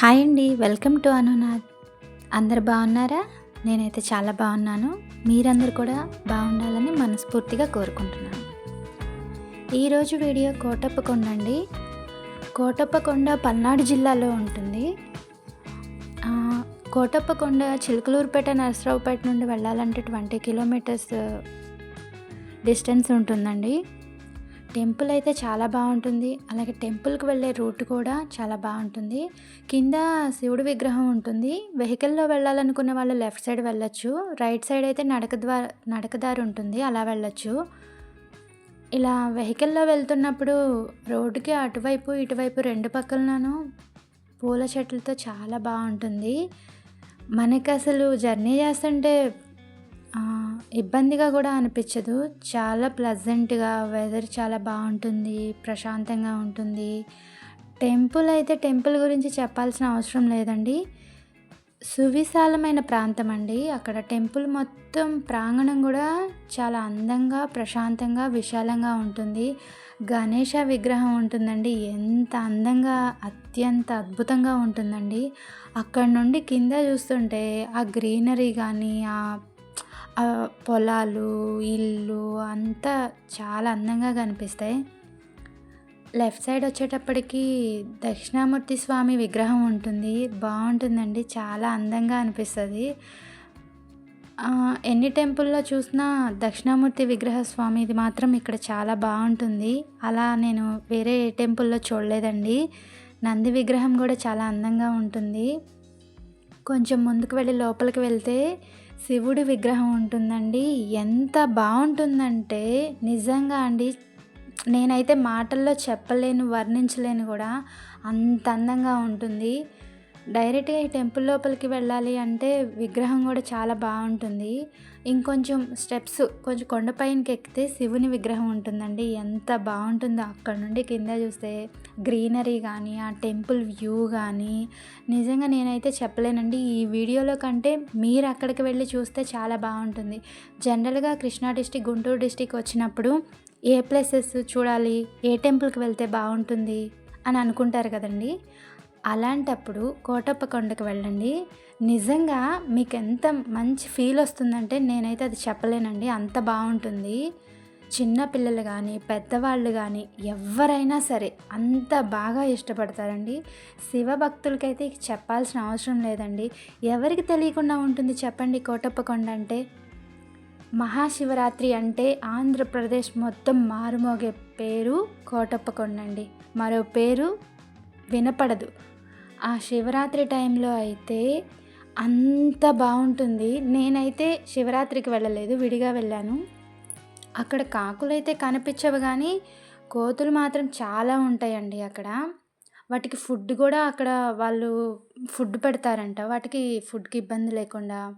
Hi అండి welcome to అనునాథ్ అందరు బాగున్నారా? నేనైతే చాలా బాగున్నాను. మీరందరూ కూడా బాగుండాలని మనస్ఫూర్తిగా కోరుకుంటున్నాను. ఈరోజు వీడియో కోటప్పకొండ అండి. కోటప్పకొండ పల్నాడు జిల్లాలో ఉంటుంది. కోటప్పకొండ చిలుకలూరుపేట నరసరావుపేట నుండి వెళ్ళాలంటే ట్వంటీ కిలోమీటర్స్ డిస్టెన్స్ ఉంటుందండి. టెంపుల్ అయితే చాలా బాగుంటుంది. అలాగే టెంపుల్కి వెళ్ళే రూట్ కూడా చాలా బాగుంటుంది. కింద శివుడి విగ్రహం ఉంటుంది. వెహికల్లో వెళ్ళాలనుకునే వాళ్ళు లెఫ్ట్ సైడ్ వెళ్ళొచ్చు. రైట్ సైడ్ అయితే నడక ద్వారా నడకదారి ఉంటుంది. అలా వెళ్ళొచ్చు. ఇలా వెహికల్లో వెళ్తున్నప్పుడు రోడ్డుకి అటువైపు ఇటువైపు రెండు పక్కలనూ పూల చెట్లతో చాలా బాగుంటుంది. మనకి అసలు జర్నీ చేస్తుంటే ఇబ్బందిగా కూడా అనిపించదు. చాలా ప్లెజెంట్గా వెదర్ చాలా బాగుంటుంది ప్రశాంతంగా ఉంటుంది. టెంపుల్ అయితే టెంపుల్ గురించి చెప్పాల్సిన అవసరం లేదండి. సువిశాలమైన ప్రాంతం అండి. అక్కడ టెంపుల్ మొత్తం ప్రాంగణం కూడా చాలా అందంగా ప్రశాంతంగా విశాలంగా ఉంటుంది. గణేష విగ్రహం ఉంటుందండి. ఎంత అందంగా అత్యంత అద్భుతంగా ఉంటుందండి. అక్కడ నుండి కింద చూస్తుంటే ఆ గ్రీనరీ కానీ ఆ పొలాలు ఇల్లు అంతా చాలా అందంగా కనిపిస్తాయి. లెఫ్ట్ సైడ్ వచ్చేటప్పటికి దక్షిణామూర్తి స్వామి విగ్రహం ఉంటుంది. బాగుంటుందండి. చాలా అందంగా అనిపిస్తుంది. ఎన్ని టెంపుల్లో చూసినా దక్షిణామూర్తి విగ్రహ స్వామి ఇది మాత్రం ఇక్కడ చాలా బాగుంటుంది. అలా నేను వేరే ఏ టెంపుల్లో చూడలేదండి. నంది విగ్రహం కూడా చాలా అందంగా ఉంటుంది. కొంచెం ముందుకు వెళ్ళి లోపలికి వెళ్తే శివుడి విగ్రహం ఉంటుందండి. ఎంత బాగుంటుందంటే నిజంగా అండి నేనైతే మాటల్లో చెప్పలేను వర్ణించలేను కూడా అంత అందంగా ఉంటుంది. డైరెక్ట్గా ఈ టెంపుల్ లోపలికి వెళ్ళాలి అంటే విగ్రహం కూడా చాలా బాగుంటుంది. ఇంకొంచెం స్టెప్స్ కొంచెం కొండపైనకి ఎక్కితే శివుని విగ్రహం ఉంటుందండి. ఎంత బాగుంటుందో అక్కడ నుండి కింద చూస్తే గ్రీనరీ కానీ ఆ టెంపుల్ వ్యూ కానీ నిజంగా నేనైతే చెప్పలేనండి. ఈ వీడియోలో కంటే మీరు అక్కడికి వెళ్ళి చూస్తే చాలా బాగుంటుంది. జనరల్గా కృష్ణా డిస్టిక్ గుంటూరు డిస్టిక్ వచ్చినప్పుడు ఏ ప్లేసెస్ చూడాలి? ఏ టెంపుల్కి వెళ్తే బాగుంటుంది? అని అనుకుంటారు కదండి. అలాంటప్పుడు కోటప్ప కొండకు వెళ్ళండి. నిజంగా మీకు ఎంత మంచి ఫీల్ వస్తుందంటే నేనైతే అది చెప్పలేనండి. అంత బాగుంటుంది. చిన్న పిల్లలు కానీ పెద్దవాళ్ళు కానీ ఎవరైనా సరే అంత బాగా ఇష్టపడతారండి. శివ భక్తులకైతే చెప్పాల్సిన అవసరం లేదండి. ఎవరికి తెలియకుండా ఉంటుంది చెప్పండి కోటప్ప కొండ అంటే? మహాశివరాత్రి అంటే ఆంధ్రప్రదేశ్ మొత్తం మారుమోగే పేరు కోటప్ప కొండ అండి మరో పేరు వినపడదు. ఆ శివరాత్రి టైంలో అయితే అంత బాగుంటుంది. నేనైతే శివరాత్రికి వెళ్ళలేదు విడిగా వెళ్ళాను. అక్కడ కాకులు అయితే కనిపించవు కానీ కోతులు మాత్రం చాలా ఉంటాయండి అక్కడ. వాటికి ఫుడ్ కూడా అక్కడ వాళ్ళు ఫుడ్ పెడతారంట. వాటికి ఫుడ్కి ఇబ్బంది లేకుండా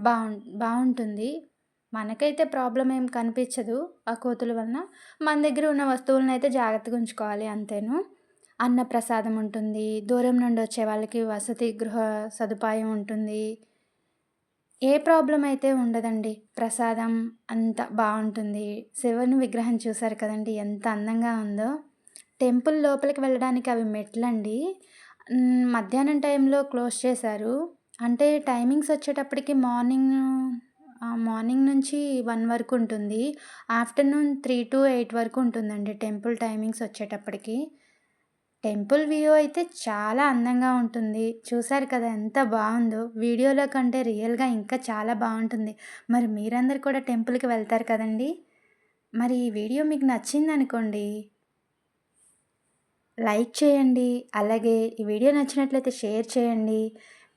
బాగు బాగుంటుంది మనకైతే ప్రాబ్లం ఏం కనిపించదు ఆ కోతుల వలన. మన దగ్గర ఉన్న వస్తువులను అయితే జాగ్రత్తగా ఉంచుకోవాలి అంతేను. అన్నప్రసాదం ఉంటుంది. దూరం నుండి వచ్చే వాళ్ళకి వసతి గృహ సదుపాయం ఉంటుంది. ఏ ప్రాబ్లం అయితే ఉండదండి. ప్రసాదం అంత బాగుంటుంది. శివుని విగ్రహం చూశారు కదండి. ఎంత అందంగా ఉందో. టెంపుల్ లోపలికి వెళ్ళడానికి అవి మెట్లండి. మధ్యాహ్నం టైంలో క్లోజ్ చేశారు. అంటే టైమింగ్స్ వచ్చేటప్పటికి మార్నింగ్ మార్నింగ్ నుంచి వన్ వరకు ఉంటుంది. ఆఫ్టర్నూన్ త్రీ టు ఎయిట్ వరకు ఉంటుందండి టెంపుల్ టైమింగ్స్ వచ్చేటప్పటికి. టెంపుల్ వ్యూ అయితే చాలా అందంగా ఉంటుంది. చూసారు కదా ఎంత బాగుందో. వీడియోలో కంటే రియల్గా ఇంకా చాలా బాగుంటుంది. మరి మీరందరు కూడా టెంపుల్కి వెళ్తారు కదండి? మరి ఈ వీడియో మీకు నచ్చింది అనుకోండి లైక్ చేయండి. అలాగే ఈ వీడియో నచ్చినట్లయితే షేర్ చేయండి.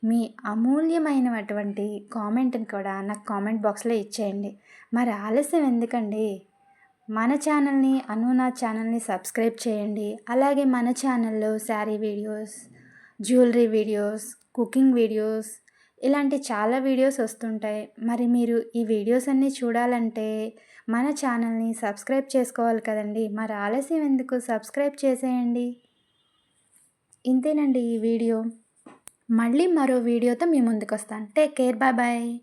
మీ అమూల్యమైనటువంటి కామెంట్ని కూడా నాకు కామెంట్ బాక్స్లో ఇచ్చేయండి. మరి ఆలస్యం ఎందుకండి? మన ఛానల్ని అనునా ఛానల్ని సబ్స్క్రైబ్ చేయండి. అలాగే మన ఛానల్లో sari videos jewellery videos cooking videos ఇలాంటి చాలా వీడియోస్ వస్తుంటాయి. మరి మీరు ఈ వీడియోస్ అన్నీ చూడాలంటే మన ఛానల్ని సబ్స్క్రైబ్ చేసుకోవాలి కదండి. మరి ఆలస్యం ఎందుకు? సబ్స్క్రైబ్ చేసేయండి. ఇంతేనండి ఈ వీడియో. మళ్ళీ మరో వీడియోతో మీ ముందుకు వస్తాను టేక్ కేర్. Bye bye.